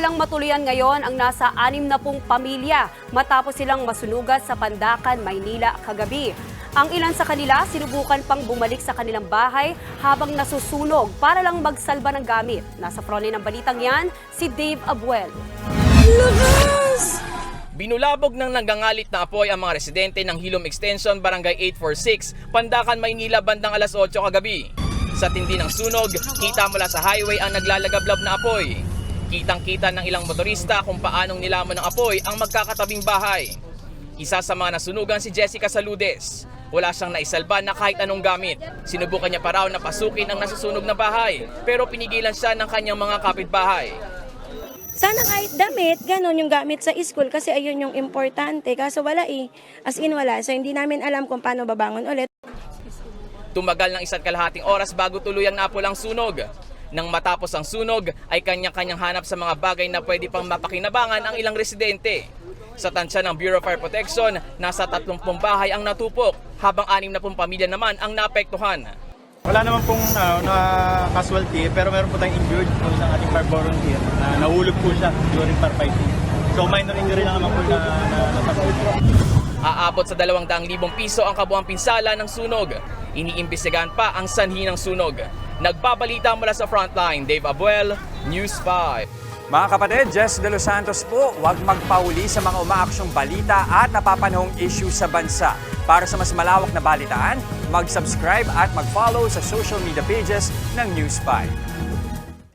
walang matuluyan ngayon ang nasa anim na pong pamilya matapos silang masunugan sa Pandakan, Maynila kagabi. Ang ilan sa kanila sinubukan pang bumalik sa kanilang bahay habang nasusunog para lang magsalba ng gamit. Nasa frontline ng balitang yan, si Dave Abuel. Binulabog ng nagangalit na apoy ang mga residente ng Hilom Extension Barangay 846, Pandakan, Maynila bandang alas 8 kagabi. Sa tindi ng sunog, kita mula sa highway ang naglalagablab na apoy. Kitang-kita ng ilang motorista kung paanong nilamon ng apoy ang magkakatabing bahay. Isa sa mga nasunugan si Jessica Saludes. Wala siyang naisalba na kahit anong gamit. Sinubukan niya pa raw na pasukin ang nasusunog na bahay, pero pinigilan siya ng kanyang mga kapitbahay. Sana kahit damit, ganun yung gamit sa school kasi ayun yung importante. Kaso wala eh. As in wala. So hindi namin alam kung paano babangon ulit. Tumagal ng isa't kalahating oras bago tuluyang napulang sunog. Nang matapos ang sunog, ay kanya-kanyang hanap sa mga bagay na pwede pang mapakinabangan ang ilang residente. Sa tansya ng Bureau of Fire Protection, nasa 30 bahay ang natupok, habang 6 na pamilya naman ang naapektuhan. Wala naman pong uh, na casualty, pero meron po tayong injured po sa ating fire volunteer na nahulog po siya during firefighting. So minor injury lang naman po na, na natapos. Aabot sa 200,000 piso ang kabuang pinsala ng sunog. Iniimbestigahan pa ang sanhi ng sunog. Nagbabalita mula sa frontline, Dave Abuel, News 5. Mga kapatid, Jess De Los Santos po, huwag magpauli sa mga umaaksyong balita at napapanahong issue sa bansa. Para sa mas malawak na balitaan, mag-subscribe at mag-follow sa social media pages ng News 5.